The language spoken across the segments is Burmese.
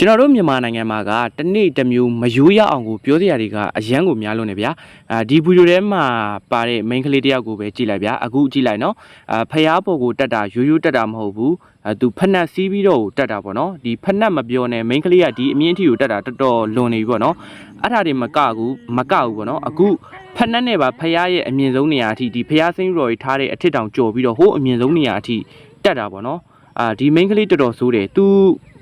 ကျွန်တော်တို့မြန်မာနိုင်ငံမှာကတနေ့တစ်မျိုးမယိုးရအောင်ကိုပြောစရာတွေကအရန်ကိုများလို့နေဗျာအာဒီဗီဒီယိုထဲမှာပါတဲ့ main ကလေးတစ်ယောက်ကိုပဲကြည့်လိုက်ဗျာအခုကြည့်လိုက်နော်အာဖျားပေါ်ကိုတက်တာရိုးရိုးတက်တာမဟုတ်ဘူးအဲသူဖက်နှက်စီးပြီးတော့တက်တာပေါ့နော်ဒီဖက်နှက်မပြောနဲ့ main ကလေးကဒီအမြင့်အထိကိုတက်တာတော်တော်လွန်နေပြီပေါ့နော်အဲ့ဒါတွေမကဘူးမကဘူးပေါ့နော်အခုဖက်နှက်နဲ့ပါဖျားရဲ့အမြင့်ဆုံးနေရာအထိဒီဖျားစိမ်းတော်ကြီးထားတဲ့အထစ်တောင်ကြော်ပြီးတော့ဟိုးအမြင့်ဆုံးနေရာအထိတက်တာပေါ့နော်အာဒီ main ကလေးတော်တော်ဆိုးတယ်သူ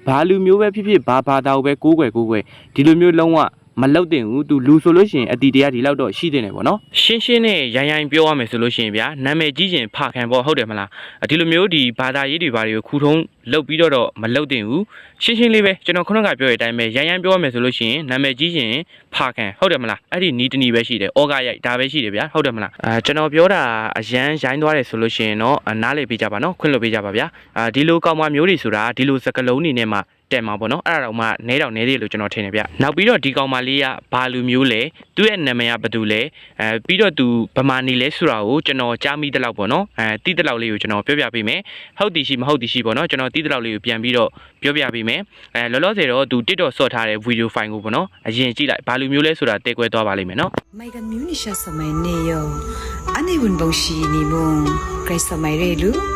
ဘာလူမျိုးပဲဖြစ်ဖြစ်ဘာဘာသာကိုပဲကိုးကွယ်ကိုးကွယ်ဒီလိုမျိုးလုံးဝ မလောက်တင်ဘူးသူလူဆိုလို့ရှိရင်အတီတရားဒီလောက်တော့ရှိတင်တယ်ပေါ့နော်ရှင်းရှင်းနဲ့ရိုင်းရိုင်းပြောရမယ်ဆိုလို့ရှိရင်ဗျာနာမည်ကြီးရင်ဖခံပေါ့ဟုတ်တယ်မလားဒီလိုမျိုးဒီဘာသာရေးတွေဘာတွေကိုခူထုံးလောက်ပြီးတော့တော့မလောက်တင်ဘူးရှင်းရှင်းလေးပဲကျွန်တော်ခုနကပြောတဲ့အတိုင်းပဲရိုင်းရိုင်းပြောရမယ်ဆိုလို့ရှိရင်နာမည်ကြီးရင်ဖခံဟုတ်တယ်မလားအဲ့ဒီနီးတနီးပဲရှိတယ်ဩဃရိုက်ဒါပဲရှိတယ်ဗျာဟုတ်တယ်မလားအာကျွန်တော်ပြောတာအရန်ရိုင်းသွားတယ်ဆိုလို့ရှိရင်တော့နားလေပေးကြပါနော်ခွင့်လွှတ်ပေးကြပါဗျာအာဒီလိုကောင်မမျိုးတွေဆိုတာဒီလိုစကလုံးနေနဲ့မှ တက်မှာပေါ့နော်အဲ့ဒါတော့မှနဲတောင်နဲသေးလို့ကျွန်တော်ထင်တယ်ဗျနောက်ပြီးတော့ဒီကောင်မလေးကဘာလူမျိုးလဲသူ့ရဲ့နာမည်ကဘာတူလဲအဲပြီးတော့သူဗမာနေလဲဆိုတာကိုကျွန်တော်ကြားမိတဲ့လောက်ပေါ့နော်အဲတီးတဲ့လောက်လေးကိုကျွန်တော်ပြောပြပေးမယ်ဟုတ်တီရှိမဟုတ်တီရှိပေါ့နော်ကျွန်တော်တီးတဲ့လောက်လေးကိုပြန်ပြီးတော့ပြောပြပေးမယ်အဲလောလောဆယ်တော့သူ TikTok ဆော့ထားတဲ့ဗီဒီယိုဖိုင်ကိုပေါ့နော်အရင်ကြည့်လိုက်ဘာလူမျိုးလဲဆိုတာတဲကွဲသွားပါလိမ့်မယ်နော် mai ga muni sha samai ne yo ane bun bong shi ni bun krai samai re lu သူ့ရဲ့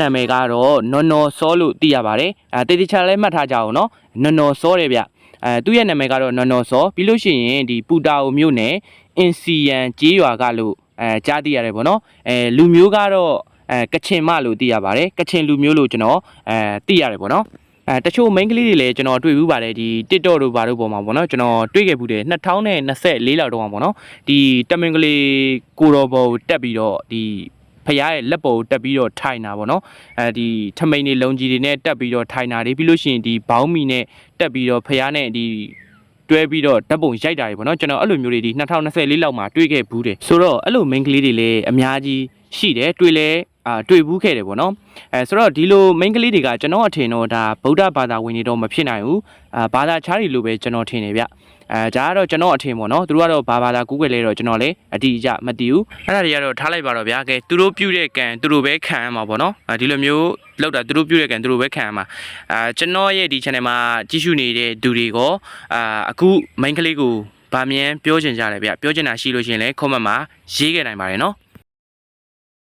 နာမည်ကတော့နော်နော်စောလို့သိရပါတယ်အဲတေတီချာလည်းမှတ်ထားကြအောင်နော်နော်နော်စောတယ်ဗျအဲသူ့ရဲ့နာမည်ကတော့နော်နော်စောပြီးလို့ရှိရင်ဒီပူတာအိုမြို့နယ်အင်စီယန်ကျေးရွာကလို့အဲကြားသိရတယ်ပေါ့နော်အဲလူမျိုးကတော့အဲကချင်မလို့သိရပါတယ်ကချင်လူမျိုးလို့ကျွန်တော်အဲသိရတယ်ပေါ့နော်အဲတချို့ main ကလေးတွေလည်းကျွန်တော်တွေ့ဘူးပါတယ်ဒီ TikTok တို့ဘာတို့ပေါ်မှာပေါ့နော်ကျွန်တော်တွေ့ခဲ့ဘူးတယ်2024လောက်တော့ပေါ့နော်ဒီတမင်ကလေးကိုတော်ဘော်ကိုတက်ပြီးတော့ဒီ ဖရားရဲ့လက်ပေါ်ကိုတက်ပြီးတော့ထိုင်တာပေါ့နော်အဲဒီထမိန်တွေလုံကြီးတွေနဲ့တက်ပြီးတော့ထိုင်တာတွေပြီးလို့ရှိရင်ဒီဘောင်းမီနဲ့တက်ပြီးတော့ဖရားနဲ့ဒီတွဲပြီးတော့ဓာတ်ပုံရိုက်တာတွေပေါ့နော်ကျွန်တော်အဲ့လိုမျိုးတွေဒီ2024လောက်မှာတွေ့ခဲ့ဘူးတယ်ဆိုတော့အဲ့လို main ကလေးတွေလည်းအများကြီး ရှိတယ်တွေ့လဲအာတွေ့ဘူးခဲ့တယ်ပေါ့နော်အဲဆိုတော့ဒီလို main ကလေးတွေကကျွန်တော်အထင်တော့ဒါဗုဒ္ဓဘာသာဝင်တွေတော့မဖြစ်နိုင်ဘူးအာဘာသာခြားတွေလိုပဲကျွန်တော်ထင်တယ်ဗျအဲဒါကတော့ကျွန်တော်အထင်ပေါ့နော်သူတို့ကတော့ဘာဘာသာကူးကွယ်လဲတော့ကျွန်တော်လည်းအတိအကျမသိဘူးအဲ့ဒါတွေကတော့ထားလိုက်ပါတော့ဗျာကဲသူတို့ပြုတဲ့ကံသူတို့ပဲခံရမှာပေါ့နော်အဲဒီလိုမျိုးလောက်တာသူတို့ပြုတဲ့ကံသူတို့ပဲခံရမှာအာကျွန်တော်ရဲ့ဒီ channel မှာကြည့်ရှုနေတဲ့သူတွေကိုအာအခု main ကလေးကိုဗာမြန်ပြောချင်ကြတယ်ဗျပြောချင်တာရှိလို့ရှရင်လဲ comment မှာရေးခဲ့နိုင်ပါတယ်နော်